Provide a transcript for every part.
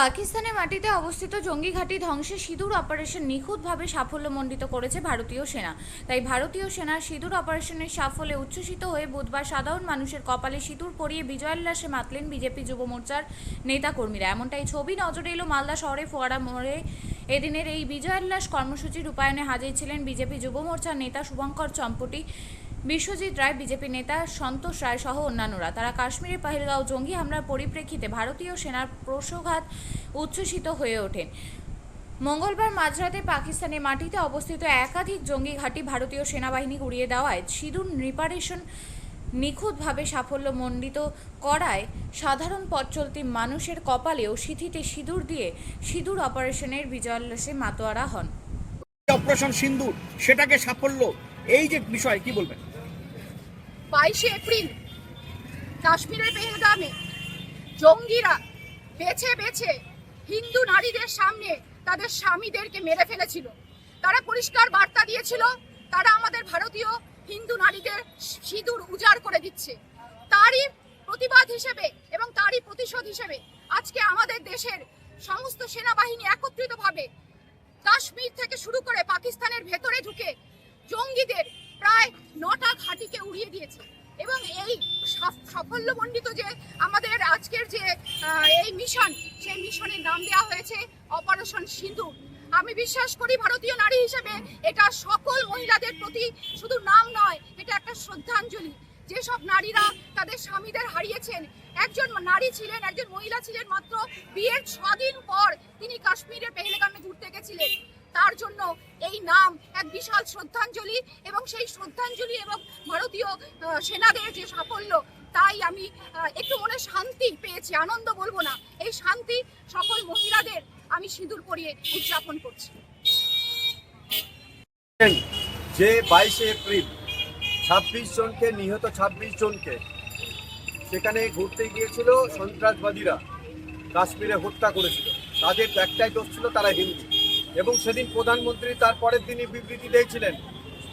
পাকিস্তানের মাটিতে অবস্থিত জঙ্গি ঘাঁটি ধ্বংসে সিঁদুর অপারেশন নিখুঁতভাবে সাফল্যমণ্ডিত করেছে ভারতীয় সেনা। তাই ভারতীয় সেনার সিঁদুর অপারেশনের সাফল্যে উচ্ছ্বসিত হয়ে বুধবার সাধারণ মানুষের কপালে সিঁদুর পরিয়ে বিজয়োল্লাসে মাতলেন বিজেপি যুব মোর্চার নেতাকর্মীরা। এমনটাই ছবি নজরে এলো মালদা শহরে ফোয়ারা মোড়ে। এদিনের এই বিজয়োল্লাস কর্মসূচি রূপায়ণে হাজির ছিলেন বিজেপি যুব মোর্চার নেতা শুভঙ্কর চম্পটি। বিশ্বজিৎ রায়, বিজেপি নেতা সন্তোষ রায় সহ অন্যান্যরা। তারা কাশ্মীরের পাহেলগাঁও জঙ্গি হামলার পরিপ্রেক্ষিতে ভারতীয় সেনার প্রসঘাত উচ্ছ্বসিত হয়ে ওঠেন মঙ্গলবার মাঝরাতে পাকিস্তানের মাটিতে অবস্থিত একাধিক জঙ্গি ঘাঁটি ভারতীয় সেনাবাহিনী উড়িয়ে দেওয়ায় সিঁদুর রিপারেশন নিখুঁতভাবে সাফল্যমণ্ডিত করায় সাধারণ পথ চলতি মানুষের কপালেও সিথিতে সিঁদুর দিয়ে সিঁদুর অপারেশনের বিজয়োল্লাসে মাতোয়ারা হন। অপারেশন সিন্দুর সেটাকে সাফল্য, এই যে বিষয়, কি বলবেন? বাইশে এপ্রিল, কাশ্মীরের পেহেলগামে জঙ্গিরা বেছে বেছে হিন্দু নারীদের সামনে তাদের স্বামীদেরকে মেরে ফেলেছিল। তারা পরিষ্কার বার্তা দিয়েছিল, তারা আমাদের ভারতীয় হিন্দু নারীদের সিঁদুর উজাড় করে দিচ্ছে। তারই প্রতিবাদ হিসেবে এবং তারই প্রতিশোধ হিসেবে আজকে আমাদের দেশের সমস্ত সেনাবাহিনী একত্রিতভাবে কাশ্মীর থেকে শুরু করে পাকিস্তানের ভেতরে ঢুকে জঙ্গিদের প্রায় নটা ঘাঁটিকে উড়িয়ে দিয়েছে। এবং এই সাফ- সাফল্যমণ্ডিত যে আমাদের আজকের যে এই মিশন, সেই মিশনের নাম দেওয়া হয়েছে অপারেশন সিন্ধু আমি বিশ্বাস করি ভারতীয় নারী হিসেবে এটা সকল মহিলাদের প্রতি শুধু নাম নয়, এটা একটা শ্রদ্ধাঞ্জলি। যেসব নারীরা তাদের স্বামীদের হারিয়েছেন, একজন নারী ছিলেন, একজন মহিলা ছিলেন মাত্র বিয়ের ছদিন পর তিনি কাশ্মীরের পেহেলগামে ঘুরতে গেছিলেন। তার জন্য এই নাম এক বিশাল শ্রদ্ধাঞ্জলি এবং সেই শ্রদ্ধাঞ্জলি এবং ভারতীয় সেনাদের যে সাফল্য, তাই আমি একটু মনে শান্তি পেয়েছি, আনন্দ বলব না। এই শান্তি সকল মহিলাদের আমি সিঁদুর পরিয়ে উদযাপন করছি। যে বাইশে এপ্রিল ছাব্বিশ জনকে, নিহত ছাব্বিশ জনকে সেখানে ঘুরতে গিয়েছিল সন্ত্রাসবাদীরা, কাশ্মীরে হত্যা করেছিল। তাদের একটাই দোষ ছিল, তারা হিন্দু। এবং সেদিন প্রধানমন্ত্রী তার পরের দিনই বিবৃতি দিয়েছিলেন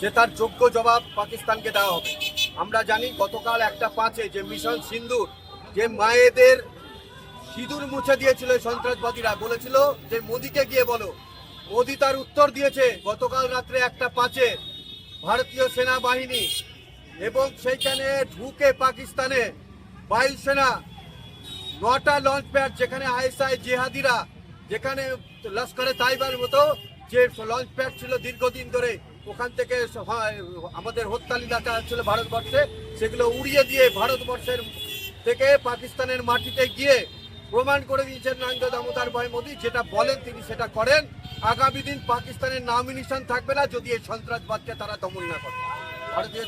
যে তার যোগ্য জবাব পাকিস্তানকে দেওয়া হবে। আমরা জানি গতকাল একটা পাঁচে যে মিশন সিন্ধুর যে মায়েদের সিঁদুর মুছে দিয়েছিল সন্ত্রাসবাদীরা, বলেছিল যে মোদিকে গিয়ে বলো। মোদি তার উত্তর দিয়েছে গতকাল রাত্রে একটা পাঁচে ভারতীয় সেনাবাহিনী এবং সেইখানে ঢুকে পাকিস্তানে বায়ুসেনা নটা লঞ্চ প্যাড যেখানে আইএসআই জেহাদিরা যেখানে লস্করে তাইবার মতো যে লঞ্চ প্যাড ছিল দীর্ঘদিন ধরে, ওখান থেকে আমাদের হত্যা লীলা ছিল ভারতবর্ষে, সেগুলো উড়িয়ে দিয়ে ভারতবর্ষের থেকে পাকিস্তানের মাটিতে গিয়ে প্রমাণ করে দিয়েছেন নরেন্দ্র দামোদর ভাই মোদী, যেটা বলেন তিনি সেটা করেন। আগামী দিন পাকিস্তানের নামিনেশন থাকবে না, যদি এই সন্ত্রাসবাদকে তারা দমন না করে। ভারতীয়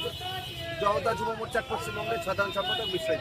জনতা যুব মোর্চার পশ্চিমবঙ্গের সাধারণ সম্পাদক বিশ্বাস